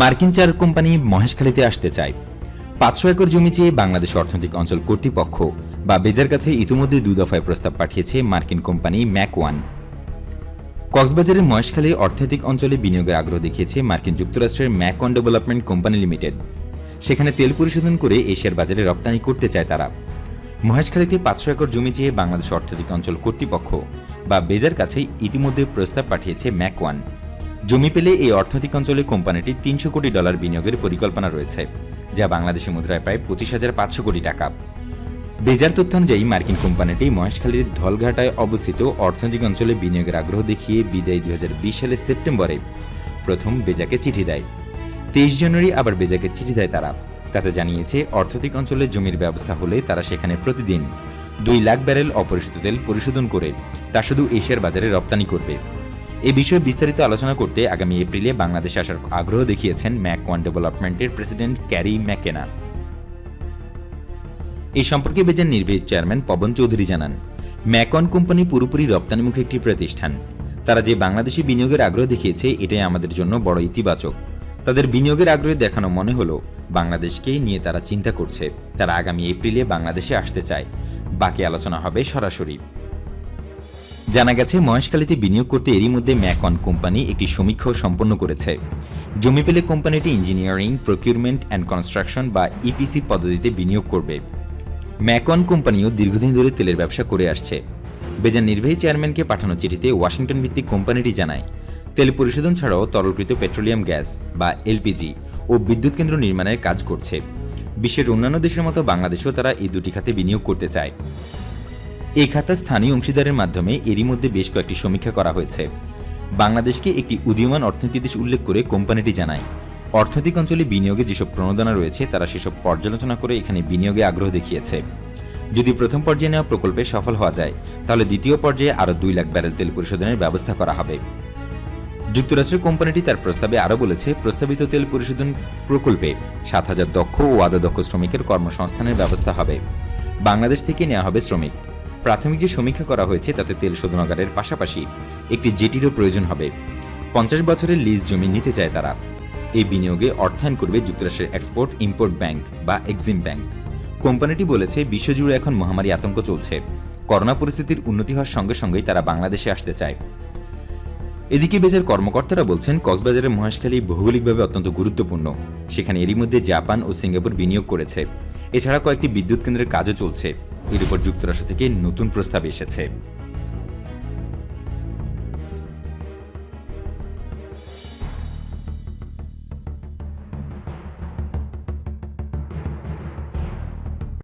মার্কিন চার কোম্পানি মহেশখালীতে আসতে চায়। পাঁচশো একর জমি চেয়ে বাংলাদেশ অর্থনৈতিক অঞ্চল কর্তৃপক্ষ বা বেজার কাছে ইতিমধ্যে দু দফায় প্রস্তাব পাঠিয়েছে মার্কিন কোম্পানি ম্যাক ওয়ান। কক্সবাজারের মহেশখালী অর্থনৈতিক অঞ্চলে বিনিয়োগের আগ্রহ দেখিয়েছে মার্কিন যুক্তরাষ্ট্রের Mac One Development Company Limited. সেখানে তেল পরিশোধন করে এশিয়ার বাজারে রপ্তানি করতে চায় তারা। মহেশখালীতে পাঁচশো একর জমি চেয়ে বাংলাদেশ অর্থনৈতিক অঞ্চল কর্তৃপক্ষ বা বেজার কাছে ইতিমধ্যে প্রস্তাব পাঠিয়েছে ম্যাক ওয়ান। জমি পেলে এই অর্থনৈতিক অঞ্চলে কোম্পানিটির তিনশো কোটি ডলার বিনিয়োগের পরিকল্পনা রয়েছে, যা বাংলাদেশি মুদ্রায় প্রায় পঁচিশ হাজার পাঁচশো কোটি টাকা। বেজার তথ্য অনুযায়ী মার্কিন কোম্পানিটি মহেশখালীর ধলঘাটায় অবস্থিত অর্থনৈতিক অঞ্চলে বিনিয়োগের আগ্রহ দেখিয়ে বিদায়ী দুই সালের সেপ্টেম্বরে প্রথম বেজাকে চিঠি দেয়। তেইশ জানুয়ারি আবার বেজাকে চিঠি দেয় তারা। তাতে জানিয়েছে, অর্থনৈতিক অঞ্চলে জমির ব্যবস্থা হলে তারা সেখানে প্রতিদিন দুই লাখ ব্যারেল অপরিশোধিত তেল পরিশোধন করে, তা শুধু এশিয়ার বাজারে রপ্তানি করবে। এ বিষয়ে বিস্তারিত আলোচনা করতে আগামী এপ্রিলে বাংলাদেশে আসার আগ্রহ দেখিয়েছেন ম্যাক ওয়ান ডেভেলপমেন্টের প্রেসিডেন্ট ক্যারি ম্যাকেনা। এই সম্পর্কে বেজার নির্বাহী চেয়ারম্যান পবন চৌধুরী জানান ম্যাকন কোম্পানি পুরোপুরি রপ্তানিমুখী একটি প্রতিষ্ঠান। তারা যে বাংলাদেশি বিনিয়োগের আগ্রহ দেখিয়েছে, এটাই আমাদের জন্য বড় ইতিবাচক। তাদের বিনিয়োগের আগ্রহে দেখানো মনে হলো বাংলাদেশকে নিয়ে তারা চিন্তা করছে। তারা আগামী এপ্রিলে বাংলাদেশে আসতে চায়। বাকি আলোচনা হবে সরাসরি। জানা গেছে, মহেশখালীতে বিনিয়োগ করতে এরই মধ্যে ম্যাকন কোম্পানি একটি সমীক্ষাও সম্পন্ন করেছে। জমি পেলে কোম্পানিটি ইঞ্জিনিয়ারিং, প্রকিউরমেন্ট অ্যান্ড কনস্ট্রাকশন বা ইপিসি পদ্ধতিতে বিনিয়োগ করবে। ম্যাকন কোম্পানিও দীর্ঘদিন ধরে তেলের ব্যবসা করে আসছে। বেজার নির্বাহী চেয়ারম্যানকে পাঠানো চিঠিতে ওয়াশিংটন ভিত্তিক কোম্পানিটি জানায়, তেল পরিশোধন ছাড়াও তরলকৃত পেট্রোলিয়াম গ্যাস বা এলপিজি ও বিদ্যুৎ কেন্দ্র নির্মাণের কাজ করছে। বিশ্বের অন্যান্য দেশের মতো বাংলাদেশেও তারা এই দুটি খাতে বিনিয়োগ করতে চায়। এই খাতা স্থানীয় অংশীদারের মাধ্যমে এরই মধ্যে বেশ কয়েকটি সমীক্ষা করা হয়েছে। বাংলাদেশকে একটি উদীয়মান অর্থনীতি দেশ উল্লেখ করে কোম্পানিটি জানায়। অর্থনৈতিক অঞ্চলে বিনিয়োগে যেসব প্রণোদনা রয়েছে, তারা সেসব পর্যালোচনা করে এখানে বিনিয়োগে আগ্রহ দেখিয়েছে। যদি প্রথম পর্যায়ে নেওয়া প্রকল্পে সফল হওয়া যায়, তাহলে দ্বিতীয় পর্যায়ে আরও দুই লাখ ব্যারেল তেল পরিশোধনের ব্যবস্থা করা হবে। যুক্তরাষ্ট্রের কোম্পানিটি তার প্রস্তাবে আরও বলেছে, প্রস্তাবিত তেল পরিশোধন প্রকল্পে সাত হাজার দক্ষ ও আধা-দক্ষ শ্রমিকের কর্মসংস্থানের ব্যবস্থা হবে। বাংলাদেশ থেকে নেওয়া হবে শ্রমিক। প্রাথমিক যে সমীক্ষা করা হয়েছে, তাতে তেল শোধনাগারের পাশাপাশি একটি জেটিরও প্রয়োজন হবে। পঞ্চাশ বছরের লিজ জমি নিতে চায় তারা। এই বিনিয়োগে অর্থায়ন করবে যুক্তরাষ্ট্রের এক্সপোর্ট ইম্পোর্ট ব্যাংক বা এক্সিম ব্যাংক কোম্পানিটি বলেছে, বিশ্বজুড়ে এখন মহামারী আতঙ্ক চলছে। করোনা পরিস্থিতির উন্নতি হওয়ার সঙ্গে সঙ্গেই তারা বাংলাদেশে আসতে চায়। এদিকে বেজের কর্মকর্তারা বলছেন, কক্সবাজারের মহেশখালী ভৌগোলিকভাবে অত্যন্ত গুরুত্বপূর্ণ। সেখানে এরই মধ্যে জাপান ও সিঙ্গাপুর বিনিয়োগ করেছে। এছাড়া কয়েকটি বিদ্যুৎ কেন্দ্রের কাজও চলছে। এর উপর যুক্তরাষ্ট্র থেকে নতুন প্রস্তাব এসেছে।